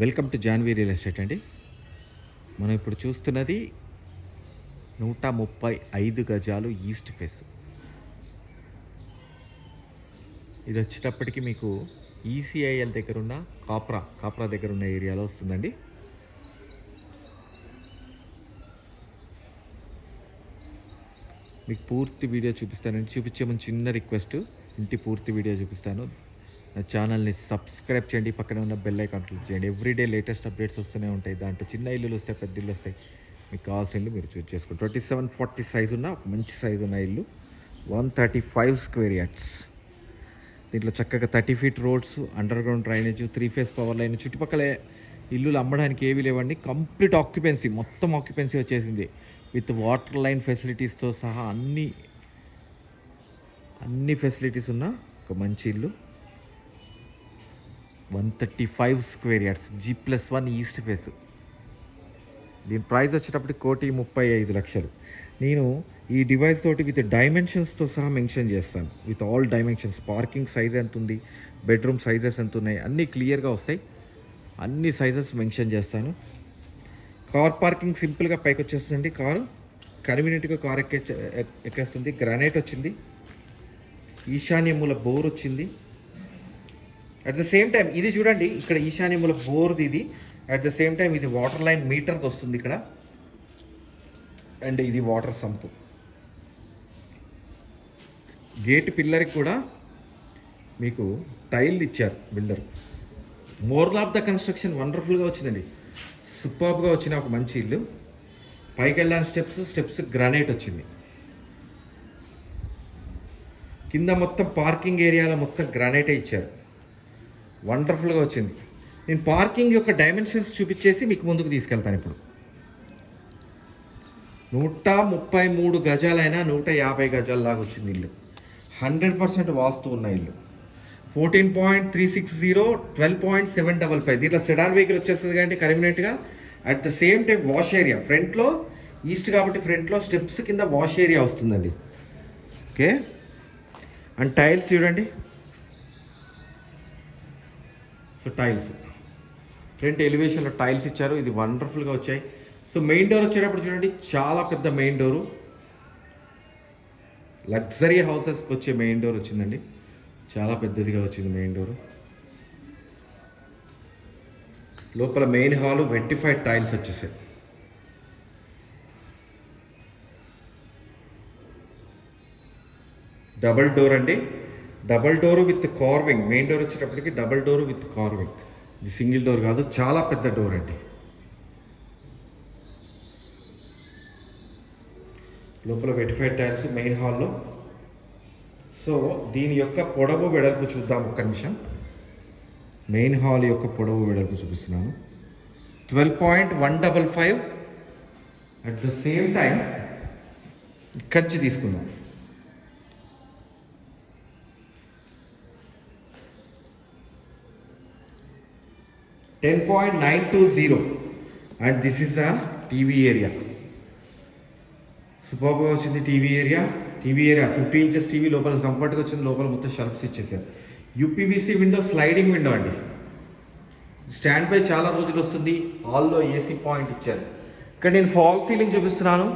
Welcome to Jhanvi real estate అండి. మనం ఇప్పుడు చూస్తున్నది నూట ముప్పై ఐదు గజాలు ఈస్ట్ ఫేస్. ఇది వచ్చేటప్పటికి మీకు ఈసీఐఎల్ దగ్గర ఉన్న కాప్రా కాప్రా దగ్గర ఉన్న ఏరియాలో వస్తుందండి. మీకు పూర్తి వీడియో చూపిస్తానండి. చూపించే ముందు చిన్న రిక్వెస్ట్ ఇంటి పూర్తి వీడియో చూపిస్తాను. ఛానల్ని సబ్స్క్రైబ్ చేయండి. పక్కన ఉన్న బెల్ ఐకాన్ క్లిక్ చేయండి. ఎవ్రీడే లేటెస్ట్ అప్డేట్స్ వస్తూనే ఉంటాయి. దాంట్లో చిన్న ఇల్లులు వస్తాయి పెద్ద ఇల్లు వస్తాయి. మీకు కావాల్సిన ఇల్లు మీరు చూస్ చేసుకోండి. ట్వంటీ సెవెన్ ఫార్టీ సైజ్ ఉన్న ఒక మంచి సైజు ఉన్న ఇల్లు. One thirty five square yards దీంట్లో చక్కగా thirty feet roads underground drainage three phase power line చుట్టుపక్కల ఇల్లులు అమ్మడానికి ఏవి లేవండి. కంప్లీట్ ఆక్యుపెన్సీ మొత్తం ఆక్యుపెన్సీ వచ్చేసింది. విత్ వాటర్ లైన్ ఫెసిలిటీస్తో సహా అన్ని అన్ని ఫెసిలిటీస్ ఉన్న ఒక మంచి ఇల్లు. One thirty five square yards. G plus one east face. దీని ప్రైస్ వచ్చేటప్పుడు కోటి ముప్పై ఐదు లక్షలు. నేను ఈ డివైస్ తోటి విత్ డైమెన్షన్స్తో సహా మెన్షన్ చేస్తాను. With all dimensions. Parking size ఎంత ఉంది? బెడ్రూమ్ సైజెస్ ఎంత ఉన్నాయి? అన్నీ క్లియర్గా వస్తాయి. అన్ని సైజెస్ మెన్షన్ చేస్తాను. కార్ పార్కింగ్ సింపుల్గా పైకి వచ్చేస్తుందండి కారు కన్వీనియంట్గా కార్ ఎక్కే ఎక్కేస్తుంది. గ్రానైట్ వచ్చింది. ఈశాన్య మూల బోర్ వచ్చింది. అట్ ద సేమ్ టైం ఇది చూడండి ఇక్కడ ఈశాన్యముల బోర్ది ఇది. అట్ ద సేమ్ టైం ఇది వాటర్ లైన్ మీటర్ది వస్తుంది ఇక్కడ. అండ్ ఇది వాటర్ సంపు గేట్ పిల్లర్కి కూడా మీకు టైల్ ఇచ్చారు బిల్డర్ మోర్ల్ ఆఫ్ ద కన్స్ట్రక్షన్ వండర్ఫుల్గా వచ్చిందండి. సూపర్గా వచ్చిన ఒక మంచి ఇల్లు. పైకి వెళ్ళాని స్టెప్స్ స్టెప్స్ గ్రానైట్ వచ్చింది. కింద మొత్తం పార్కింగ్ ఏరియాలో మొత్తం గ్రానైటే ఇచ్చారు. వండర్ఫుల్గా వచ్చింది. నేను పార్కింగ్ యొక్క డైమెన్షన్స్ చూపించేసి మీకు ముందుకు తీసుకెళ్తాను ఇప్పుడు. నూట ముప్పై మూడు గజాలైనా నూట యాభై గజాల లాగా వచ్చింది ఇల్లు. హండ్రెడ్ పర్సెంట్ వాస్తు ఉన్న ఇల్లు. Fourteen point three six zero twelve point seven double five. దీంట్లో సెడార్ వెహికల్ వచ్చేస్తుంది కాబట్టి కన్వీనియంట్గా at the same time wash area ఫ్రంట్లో ఈస్ట్ కాబట్టి ఫ్రంట్లో స్టెప్స్ కింద వాష్ ఏరియా వస్తుందండి. ఓకే అండ్ టైల్స్ చూడండి. సో టైల్స్ ఫ్రంట్ ఎలివేషన్లో టైల్స్ ఇచ్చారు. ఇది వండర్ఫుల్గా వచ్చాయి. సో మెయిన్ డోర్ వచ్చేటప్పుడు చూడండి. చాలా పెద్ద మెయిన్ డోరు లగ్జరీ హౌసెస్కి వచ్చే మెయిన్ డోర్ వచ్చిందండి. చాలా పెద్దదిగా వచ్చింది మెయిన్ డోరు లోపల మెయిన్ హాల్ వెట్టిఫైడ్ టైల్స్ వచ్చేసాయి. డబల్ డోర్ అండి. Double door with carving. Main door వచ్చేటప్పటికి డబల్ డోర్ విత్ కార్వింగ్. ఇది సింగిల్ డోర్ కాదు చాలా పెద్ద డోర్ అండి. లోపల వెటిఫైడ్ టైల్స్ మెయిన్ హాల్లో. సో దీని యొక్క పొడవు వెడల్పు చూద్దాం ఒక్క నిమిషం. మెయిన్ హాల్ యొక్క పొడవు వెడల్పు చూపిస్తున్నాను. Twelve point one double five at the same time ఇక్కడి నుంచి తీసుకుందాం. Ten point nine two zero and this is a TV area సూపర్గా వచ్చింది TV area TV area fifty inches TV లోపల కంఫర్ట్గా వచ్చింది లోపల మొత్తం షర్ప్స్ ఇచ్చేసారు. యూపీవీసీ విండో స్లైడింగ్ విండో అండి. స్టాండ్ బై చాలా రోజులు వస్తుంది. హాల్లో ఏసీ పాయింట్ ఇచ్చారు. ఇక్కడ నేను ఫాల్ సీలింగ్ చూపిస్తున్నాను.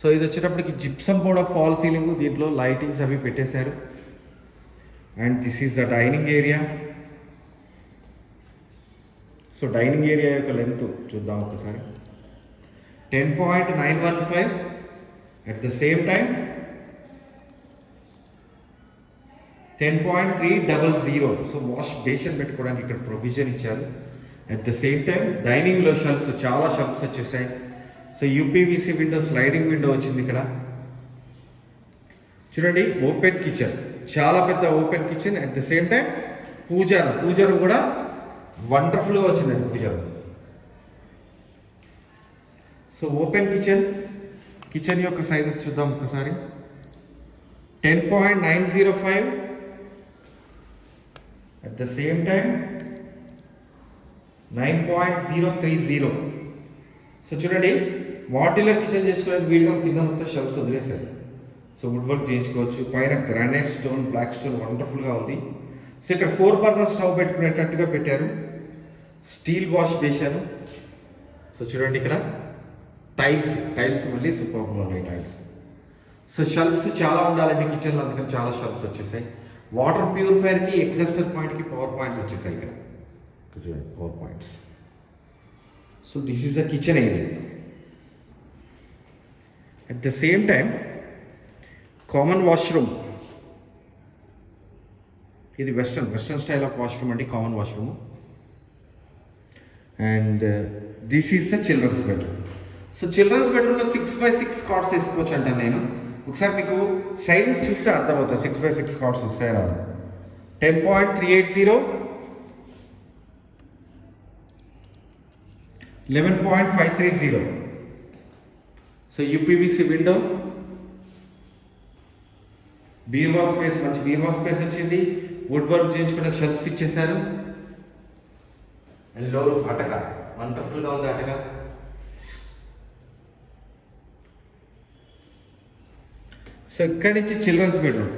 సో ఇది వచ్చేటప్పటికి జిప్సమ్ కూడా ఫాల్ సీలింగ్ దీంట్లో లైటింగ్స్ అవి పెట్టేశారు. And this is the dining area so dining area యొక్క లెంత్ చూద్దాం ఒకసారి. Ten point nine one five at the same time ten point three double zero so wash basin పెట్టుకోవడానికి ఇక్కడ provision ఇచ్చారు. At the same time డైనింగ్లో shelves చాలా shelves వచ్చేసాయి. So UPVC window sliding window వచ్చింది ఇక్కడ. చూడండి ఓపెన్ కిచెన్ చాలా పెద్ద open kitchen at the same time పూజారు. పూజారు కూడా వండర్ఫుల్గా వచ్చిందండి పూజారు సో ఓపెన్ కిచెన్. కిచెన్ యొక్క సైజెస్ చూద్దాం ఒకసారి. Ten point nine zero five. At the same time nine point zero three zero. So చూడండి మాడ్యులర్ కిచెన్ చేసుకునేది వీడియో కింద మొత్తం షెల్ఫ్స్ వదిలేశారు. సో వుడ్ వర్క్ చేయించుకోవచ్చు పైన గ్రానైట్ స్టోన్ బ్లాక్ స్టోన్ వండర్ఫుల్గా ఉంది. సో ఇక్కడ ఫోర్ బర్నర్ స్టవ్ పెట్టుకునేటట్టుగా పెట్టారు. స్టీల్ వాష్ వేశాను సో చూడండి ఇక్కడ. టైల్స్ టైల్స్ మళ్ళీ సూపర్గా ఉన్నాయి టైల్స్. సో షెల్ఫ్స్ చాలా ఉండాలండి కిచెన్లో అందుకని చాలా షెల్ఫ్స్ వచ్చేసాయి. వాటర్ ప్యూరిఫైర్కి ఎగ్జాస్టర్ పాయింట్కి పవర్ పాయింట్స్ వచ్చేసాయి ఇక్కడ. చూడండి power points so this is the kitchen area at the same time common washroom ఇది western western style of washroom అండి common washroom and this is the children's bedroom so children's బెడ్రూమ్లో six by six cards వేసుకోవచ్చు అంటే నేను. ఒకసారి మీకు సైజెస్ చూస్తే అర్థమవుతుంది. సిక్స్ బై సిక్స్ కార్డ్స్ వస్తాయి రాదు? Ten point three eight zero eleven point five three zero so UPVC window బీర్వా space మంచి బీర్వా స్పేస్ వచ్చింది. వుడ్ వర్క్ చేయించుకునే షెల్ఫ్స్ ఇచ్చేసారు అండ్ లోరు అటక వండర్ఫుల్గా ఉంది అటక సో ఇక్కడి నుంచి చిల్డ్రన్స్ బెడ్రూమ్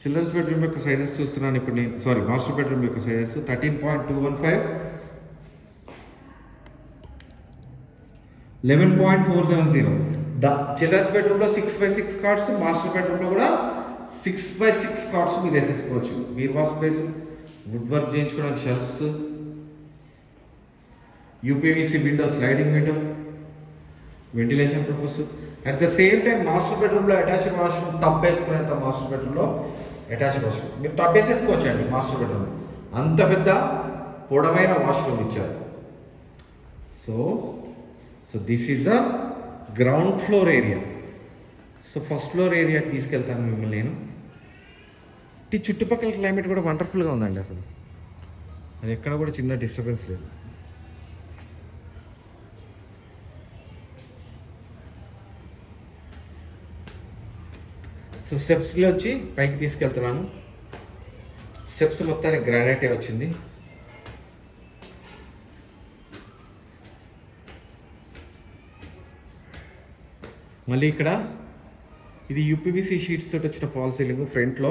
చిల్డ్రన్స్ బెడ్రూమ్ యొక్క సైజెస్ చూస్తున్నాను ఇప్పుడు నేను సారీ మాస్టర్ బెడ్రూమ్ యొక్క sizes thirteen point two one five eleven point four seven zero the children's బెడ్రూమ్లో six by six cots master బెడ్రూమ్లో కూడా సిక్స్ బై సిక్స్ కార్డ్స్ మీరు వేసేసుకోవచ్చు బీర్వా స్పేస్ వుడ్ వర్క్ చేయించుకోవడానికి shelves UPVC window sliding window ventilation purpose at the same time master బెడ్రూమ్లో attached washroom tub వేసుకునేంత master బెడ్రూమ్లో అటాచ్డ్ వాష్రూమ్ మీరు టబ్ వేసేసుకోవచ్చు అండి మాస్టర్ బెడ్రూమ్ అంత పెద్ద పొడవైన వాష్రూమ్ ఇచ్చారు. So so this is a ground floor area so first floor ఏరియాకి తీసుకెళ్తాను మిమ్మల్ని నేను. ఈ చుట్టుపక్కల క్లైమేట్ కూడా వండర్ఫుల్గా ఉందండి అసలు. అది ఎక్కడ కూడా చిన్న డిస్టర్బెన్స్ లేదు. సో స్టెప్స్లో వచ్చి పైకి తీసుకెళ్తున్నాను. స్టెప్స్ మొత్తానికి గ్రానైటే వచ్చింది. మళ్ళీ ఇక్కడ ఇది యూపీబీసీ షీట్స్ తోటి వచ్చిన ఫాల్ సీలింగ్ ఫ్రంట్లో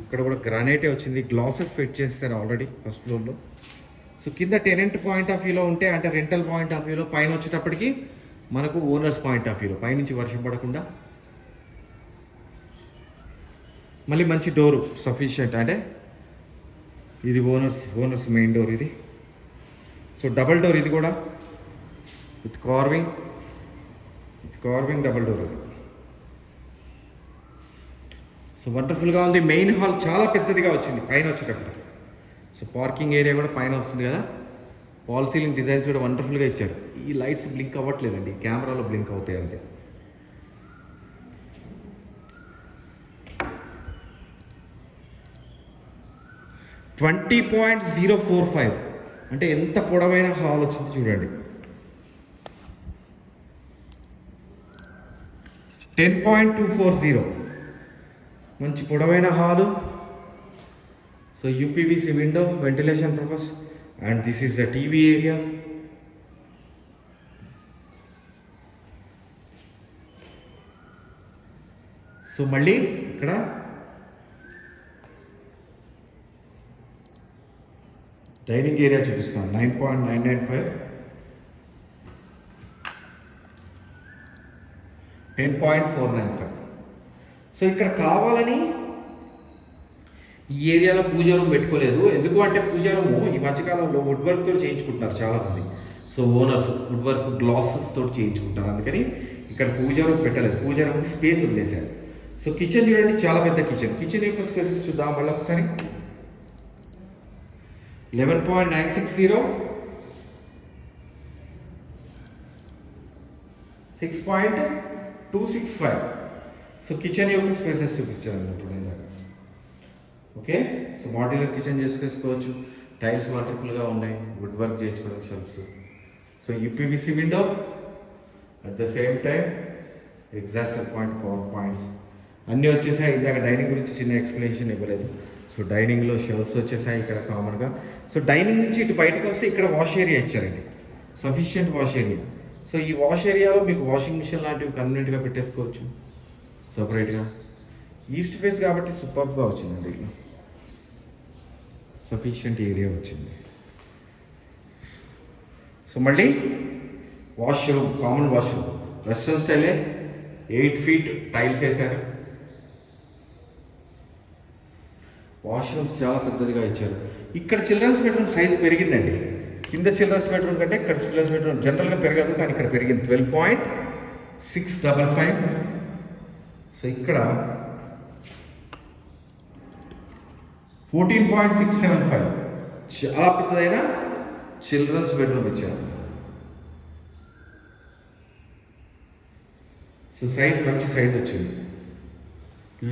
ఇక్కడ కూడా గ్రానైటే వచ్చింది. గ్లాసెస్ ఫిట్ చేస్తారు ఆల్రెడీ ఫస్ట్ ఫ్లోర్లో సో కింద టెనెంట్ పాయింట్ ఆఫ్ వ్యూలో ఉంటే అంటే రెంటల్ పాయింట్ ఆఫ్ వ్యూలో పైన వచ్చేటప్పటికి మనకు ఓనర్స్ పాయింట్ ఆఫ్ వ్యూలో పైనుంచి వర్షం పడకుండా. మళ్ళీ మంచి డోరు సఫిషియంట్ అంటే ఇది ఓనర్స్ ఓనర్స్ మెయిన్ డోర్ ఇది. సో డబల్ డోర్ ఇది కూడా. With carving with carving double door ఇది. సో వండర్ఫుల్గా ఉంది. మెయిన్ హాల్ చాలా పెద్దదిగా వచ్చింది పైన వచ్చేటప్పుడు. సో పార్కింగ్ ఏరియా కూడా పైన వస్తుంది కదా. వాల్ సీలింగ్ డిజైన్స్ కూడా వండర్ఫుల్గా ఇచ్చారు. ఈ లైట్స్ బ్లింక్ అవ్వట్లేదండి. కెమెరాలో బ్లింక్ అవుతాయి అంతే. Twenty point zero four five అంటే ఎంత పొడవైన హాల్ వచ్చింది చూడండి. Ten point two four zero మంచి పొడవైన hall. So UPVC window ventilation purpose and this is the TV area so మళ్ళీ ఇక్కడ డైనింగ్ ఏరియా చూపిస్తున్నాను nine point nine nine five ten point four nine five so ఇక్కడ కావాలని ఈ ఏరియాలో పూజారం room పెట్టుకోలేదు. ఎందుకు అంటే పూజ రూమ్ ఈ మధ్యకాలంలో వుడ్ వర్క్తో చేయించుకుంటున్నారు చాలామంది. So owners wood work glasses తోటి చేయించుకుంటారు అందుకని ఇక్కడ పూజారం రూమ్ పెట్టలేదు. పూజారం రూమ్ స్పేస్ వదిలేశారు. సో కిచెన్ చూడండి చాలా పెద్ద కిచెన్ కిచెన్ యొక్క స్పేస్ చూద్దాం మళ్ళీ ఒకసారి. Eleven point nine six zero six point two six five so kitchen యొక్క స్పేసెస్ చూపించాను అన్నట్టు ఇందాక ఓకే సో మాడ్యులర్ కిచెన్ చేసుకోవచ్చు. టైల్స్ మల్టిపుల్గా ఉన్నాయి. వుడ్ వర్క్ చేయించుకోవడానికి shelves so UPVC window at the same time exhauster point power points అన్నీ వచ్చేసాయి. ఇందాక డైనింగ్ గురించి చిన్న ఎక్స్ప్లెనేషన్ ఇవ్వలేదు. సో డైనింగ్లో షెల్ఫ్స్ వచ్చేసాయి ఇక్కడ కామన్గా సో డైనింగ్ నుంచి ఇటు బయటకు వస్తే ఇక్కడ వాష్ ఏరియా ఇచ్చారండి. సఫిషియంట్ వాష్ ఏరియా సో ఈ వాష్ ఏరియాలో మీకు వాషింగ్ మిషన్ లాంటివి కన్వీనెంట్గా పెట్టేసుకోవచ్చు. సపరేట్గా ఈస్ట్ ఫేస్ కాబట్టి సూపర్గా వచ్చిందండి సఫిషియంట్ ఏరియా వచ్చింది. సో మళ్ళీ వాష్రూమ్ కామన్ వాష్రూమ్ వెస్ట్రన్ స్టైలే ఎయిట్ ఫీట్ టైల్స్ వేశారు. వాష్రూమ్స్ చాలా పెద్దదిగా ఇచ్చారు. ఇక్కడ చిల్డ్రన్స్ బెడ్రూమ్ సైజ్ పెరిగిందండి. కింద చిల్డ్రన్స్ బెడ్రూమ్ కంటే ఇక్కడ చిల్డ్రన్స్ బెడ్రూమ్ జనరల్గా పెరగదు కానీ ఇక్కడ పెరిగింది. Twelve point six double five so ఇక్కడ fourteen point six seven five. చాలా పెద్దదైన చిల్డ్రన్స్ బెడ్రూమ్ ఇచ్చారు. సో సైజ్ మంచి సైజ్ వచ్చింది.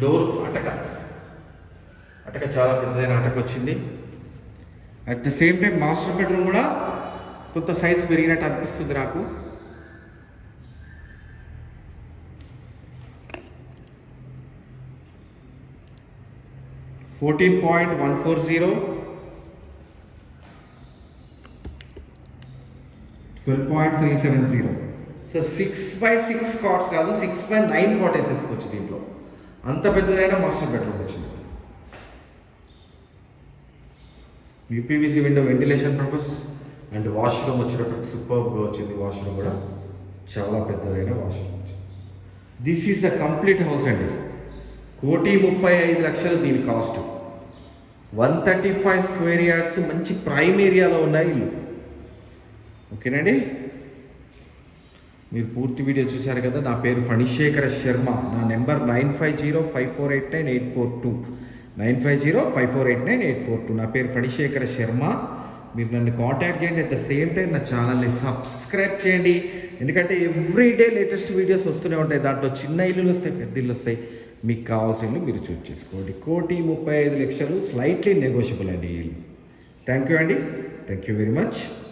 లోర్ అటక. అటక చాలా పెద్దదైన అటక వచ్చింది. At the same time master bedroom కూడా కొంత సైజ్ పెరిగినట్టు అనిపిస్తుంది నాకు. Fourteen point one four zero twelve point three seven zero. So six by six cots కాదు సిక్స్ బై నైన్ కాటేజ్ వేసుకోవచ్చు దీంట్లో. అంత పెద్దదైన మాస్టర్ బెడ్రూమ్ వచ్చింది. UPVC window ventilation purpose and washroom వచ్చేటప్పటికి సూపర్గా వచ్చింది వాష్రూమ్ కూడా. చాలా పెద్దదైన వాష్రూమ్ వచ్చింది. This is the complete house అండి కోటి ముప్పై ఐదు లక్షలు దీని cost one thirty five square yards మంచి ప్రైమ్ ఏరియాలో ఉన్నాయి ఇల్లు. ఓకేనండి? మీరు పూర్తి వీడియో చూశారు కదా నా పేరు ఫణిశేఖర శర్మ. నా number nine five zero five four eight nine eight four two. Nine five zero five four eight nine eight four two. నా పేరు ఫణిశేఖర శర్మ. మీరు నన్ను కాంటాక్ట్ చేయండి. అట్ ద సేమ్ టైం నా ఛానల్ని సబ్స్క్రైబ్ చేయండి. ఎందుకంటే ఎవ్రీ డే లేటెస్ట్ వీడియోస్ వస్తూనే ఉంటాయి. దాంట్లో చిన్న ఇల్లులు వస్తాయి పెద్ద ఇల్లు వస్తాయి. మీకు కావాల్సింది మీరు చూస్ చేసుకోండి. కోటి ముప్పై ఐదు లక్షలు స్లైట్లీ నెగోషియబుల్ అండి థ్యాంక్ యూ అండి. Thank you very much